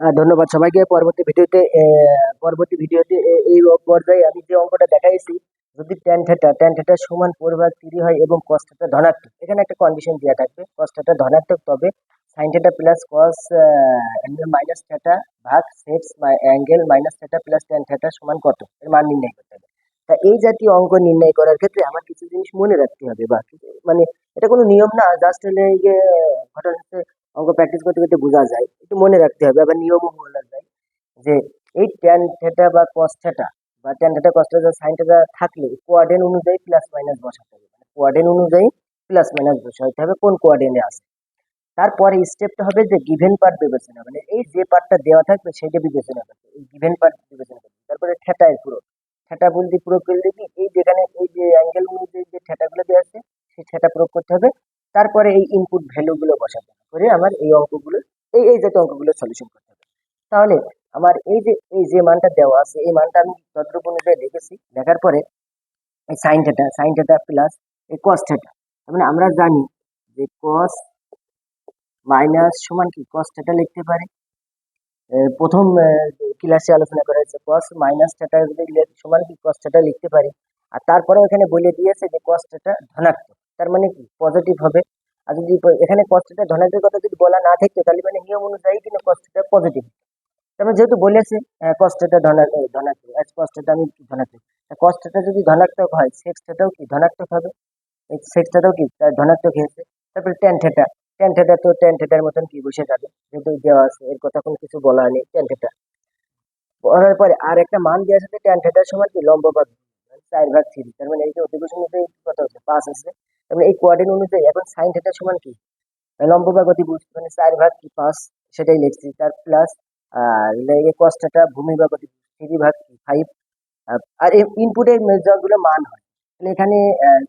ধন্যবাদ সবাইকে। পরবর্তী ভিডিওতে পরবর্তী ভিডিওতে এই পর্যায়ে আমি যে অঙ্কটা দেখাইছি, যদি ট্যান থেটা ট্যান থেটা সমান ফোর ভাগ থ্রি হয় এবং কস থেটা ধনাত্মক, এখানে একটা কন্ডিশন দেওয়া থাকবে কস থেটা ধনাত্মক, তবে sine theta plus cos angle minus theta ভাগ sec angle minus theta plus tan theta সমান কত? এর মান নির্ণয় করতে হবে। তা এই জাতীয় অঙ্ক নির্ণয় করার ক্ষেত্রে আমার কিছু জিনিস মনে রাখতে হবে বা মানে এটা কোনো নিয়ম না জাস্ট হলে ঘটনা হচ্ছে অঙ্ক প্র্যাকটিস করতে করতে বোঝা যায়। একটু মনে রাখতে হবে, আবার নিয়মও বলা যায় যে এই ট্যান থেটা বা কস থেটা বা tan theta cos theta sine theta থাকলে কোয়ার্ডেন অনুযায়ী প্লাস মাইনাস বসাতে হবে। মানে কোয়ার্ডেন অনুযায়ী প্লাস মাইনাস বসাতে হবে কোন কোয়ার্ডেনে আছে। তারপরে স্টেপটা হবে যে গিভেন পার্ট বিবেচনা। মানে এই যে পার্টটা দেওয়া থাকবে সেটা বিবেচনা করবে এই গিভেন পার্ট বিবেচনা করবে তারপরে থেটা এর পুরো। থেটা বলতে পুরো করলে কি এই যেখানে এই যে অ্যাঙ্গেল অনুযায়ী যে থেটাগুলো দেওয়া আছে, সেই থেটা প্রয়োগ করতে হবে। তারপরে এই ইনপুট ভ্যালুগুলো বসাতে হবে। করে আমার এই অঙ্কগুলো, এই এই জাতীয় অঙ্কগুলো সলিউশন করতে হবে। তাহলে আমার এই যে এই যে মানটা দেওয়া আছে, এই মানটা আমি তদ্রুপ অনুযায়ী লিখেছি লেখার পরে এই sine theta sine theta plus এই কস থেটা মানে আমরা জানি যে কস মাইনাস সমান কি? কস থেটা লিখতে পারে। প্রথম ক্লাসে আলোচনা করা হয়েছে কস মাইনাস থেটা সমান কি? কস থেটা লিখতে পারি। আর তারপরে এখানে বলে দিয়েছে যে কস থেটা ধনাত্মক। তার মানে কি? পজিটিভ হবে। আর যদি এখানে কষ্টটা ধনাত্মক কথা যদি বলা না থাকতো, তাহলে মানে নিয়ম অনুযায়ী কিন্তু কস থেটা পজিটিভ তারপরে যেহেতু বলেছে কস থেটা ধনাত্মক ধনাত্মক কস আমি ধনাত্মক। কস থেটা যদি ধনাত্মক হয় সেক্স থেটাও কি ধনাত্মক হবে? এই সেক্স থেটাও কি ধনাত্মক হয়েছে। তারপরে ট্যান থেটা ট্যান থেটা তো ট্যান থেটার মতন কি বসে যাবে? যেহেতু দেওয়া আছে, এর কথা কোনো কিছু বলা নেই ট্যান থেটা বলার পরে আর একটা মান দেওয়া আছে ট্যান থেটার সমান কি? লম্ব মানে চার ভাগ থ্রি তার মানে এই যে অধিবেশন অনুযায়ী কত হচ্ছে, পাঁচ আছে। তার মানে এই কোয়ার্ডিন অনুযায়ী এখন সাইন থেটার সমান কি? লম্ব ভাগ অতিভুজ মানে চার ভাগ কি পাঁচ? সেটাই লিখছি। তার প্লাস আর ভূমি ভাগ অতিভুজ থ্রি ভাগ কি? ফাইভ আর ইনপুটেরগুলো মান হয়। তাহলে এখানে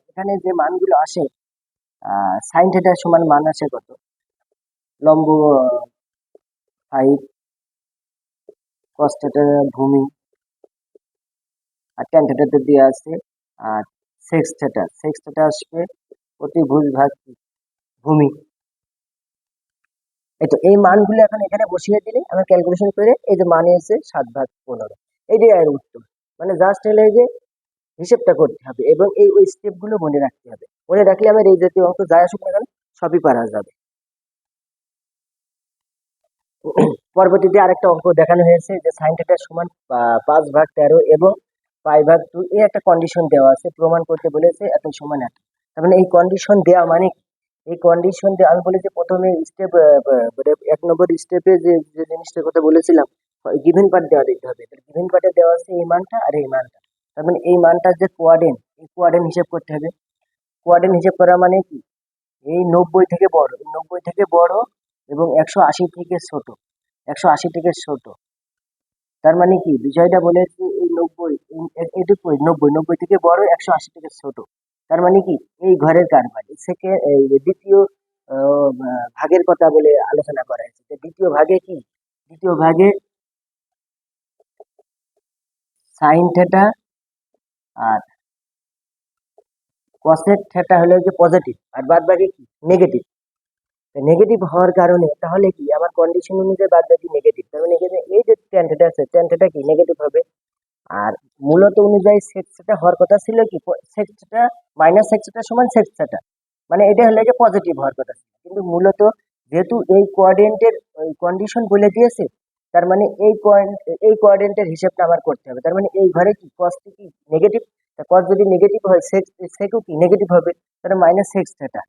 এখানে যে মানগুলো আসে সাইন থেটার সমান মান আসে কত? লম্ব ফাইভ থেটার ভূমি। আর ট্যান দেওয়া আছে, আর সেক্স থেটা সেক্স থেটা আসবে অতিভুজ ভাগ ভূমি। এই তো, এই মানগুলো এখন এখানে বসিয়ে দিলে আমরা ক্যালকুলেশন করে এই যে মানে এসে সাত ভাগ পনেরো। এইটাই আর উত্তর মানে জাস্ট হলে যে হিসেবটা করতে হবে এবং এই ওই স্টেপগুলো মনে রাখতে হবে। মনে রাখলে আমার এই জাতীয় অঙ্ক যাই আসুক না কেন, সবই পারা যাবে। পরবর্তীতে আরেকটা অঙ্ক দেখানো হয়েছে যে সাইন থেটার সমান পাঁচ ভাগ তেরো এবং পাই ভাগ টু এই একটা কন্ডিশন দেওয়া আছে, প্রমাণ করতে বলেছে এত সমান এত। তার মানে এই কন্ডিশন দেওয়া মানে এই কন্ডিশন দিয়ে আমি বলেছি প্রথমে স্টেপ এক নম্বর স্টেপে যে যে জিনিসটার কথা বলেছিলাম গিভেন পার্ট দেওয়া দিতে হবে। গিভেন পার্টে দেওয়া আছে এই মানটা আর এই মানটা। তার মানে এই মানটার যে কোয়ার্ডেন এই কোয়ার্ডেন হিসেব করতে হবে। কোয়ার্ডেন হিসেব করা মানে কি? এই নব্বই থেকে বড়, নব্বই থেকে বড় এবং একশো আশি থেকে ছোট। একশো আশি থেকে ছোট। তার মানে কি? বিষয়টা বলেছে এই নব্বই এটুকুই নব্বই নব্বই থেকে বড় একশো আশি থেকে ছোট। তার মানে কি? এই ঘরের কারবার দ্বিতীয় ভাগের কথা বলে আলোচনা করা হয়েছে। দ্বিতীয় ভাগে কি? দ্বিতীয় ভাগে সাইন থেটা আর কসেক থেটা হলো যে পজিটিভ আর বাদ বাকি কি? নেগেটিভ নেগেটিভ হওয়ার কারণে, তাহলে কি? আমার কন্ডিশন অনুযায়ী বাদ বাকি নেগেটিভ তার মানে এই যে ট্যান আছে ট্যান কি? নেগেটিভ হবে। আর মূলত অনুযায়ী সেক্সটা হওয়ার কথা ছিল কি? সেক্সটা মাইনাস সেক্সটা সমান সেক্সটা। মানে এটা হলো যে পজিটিভ হওয়ার কথা ছিল। কিন্তু মূলত যেহেতু এই কোয়ার্ডিনেটের কন্ডিশন বলে দিয়েছে, তার মানে এই এই কোয়ার্ডিনেটের হিসেবটা আমার করতে হবে। তার মানে এই ঘরে কি কস কি নেগেটিভ কস যদি নেগেটিভ হয় সেক্স সেকও কি নেগেটিভ হবে? তাহলে মাইনাস সেক্স তাহলে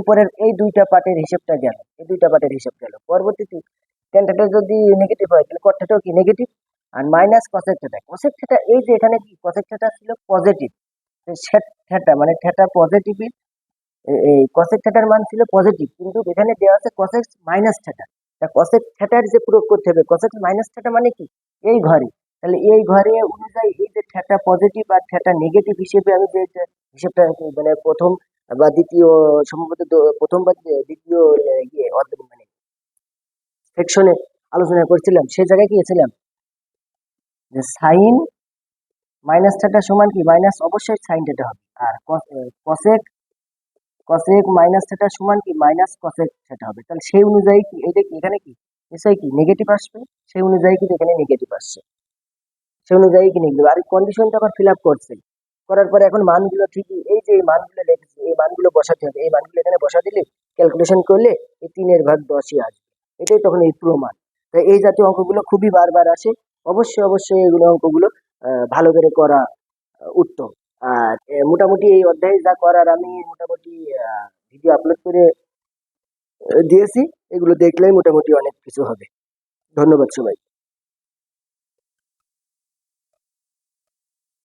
উপরের এই দুইটা পার্টের হিসেবটা গেল, এই দুইটা পার্টের হিসেব গেল। পরবর্তীতে টেন থেটা যদি নেগেটিভ হয়, তাহলে কট থেটাও কি নেগেটিভ আর minus cosec theta cosec theta এই যে এখানে কি কসেক থেটা ছিল পজিটিভ থেটা মানে থেটা পজিটিভ এই কসেক থেটার মান ছিল পজিটিভ কিন্তু এখানে দেওয়া আছে কসেক মাইনাস থেটা তা কসেক থেটার যে প্রয়োগ করতে হবে কসেক মাইনাস থেটা মানে কি? এই ঘরে। তাহলে এই ঘরে অনুযায়ী এই যে থেটা পজিটিভ আর থেটা নেগেটিভ হিসেবে আমি যে হিসেবটা মানে প্রথম বা দ্বিতীয়, সম্ভবত প্রথম বা দ্বিতীয় ইয়ে মানে সেকশনে আলোচনা করছিলাম, সেই জায়গায় কি ছিলাম যে সাইন মাইনাস থেটা সমান কি? মাইনাস অবশ্যই সাইন থেটা হবে। আর কসেক কসেক মাইনাস থেটা সমান কি? মাইনাস কসেক থেটা হবে। তাহলে সেই অনুযায়ী কি? এটা কি এখানে কি? নিশ্চয়ই কি? নেগেটিভ আসবে। সেই অনুযায়ী কিন্তু এখানে নেগেটিভ আসছে। সেই অনুযায়ী কি নেগেটিভ আর কন্ডিশনটা আবার ফিল আপ করছে। করার পরে এখন মানগুলো ঠিকই, এই যে এই মানগুলো এই মানগুলো বসাতে হবে। এই মানগুলো এখানে বসা দিলে ক্যালকুলেশন করলে এই তিনের ভাগ দশই আসবে। এটাই তখন এই প্রমাণ। তাই এই জাতীয় অঙ্কগুলো খুবই বারবার আসে। অবশ্যই অবশ্যই এগুলো অঙ্কগুলো ভালো করে করা উত্তম। আর মোটামুটি এই অধ্যায়ে যা করার আমি মোটামুটি ভিডিও আপলোড করে দিয়েছি। এগুলো দেখলেই মোটামুটি অনেক কিছু হবে। ধন্যবাদ সবাই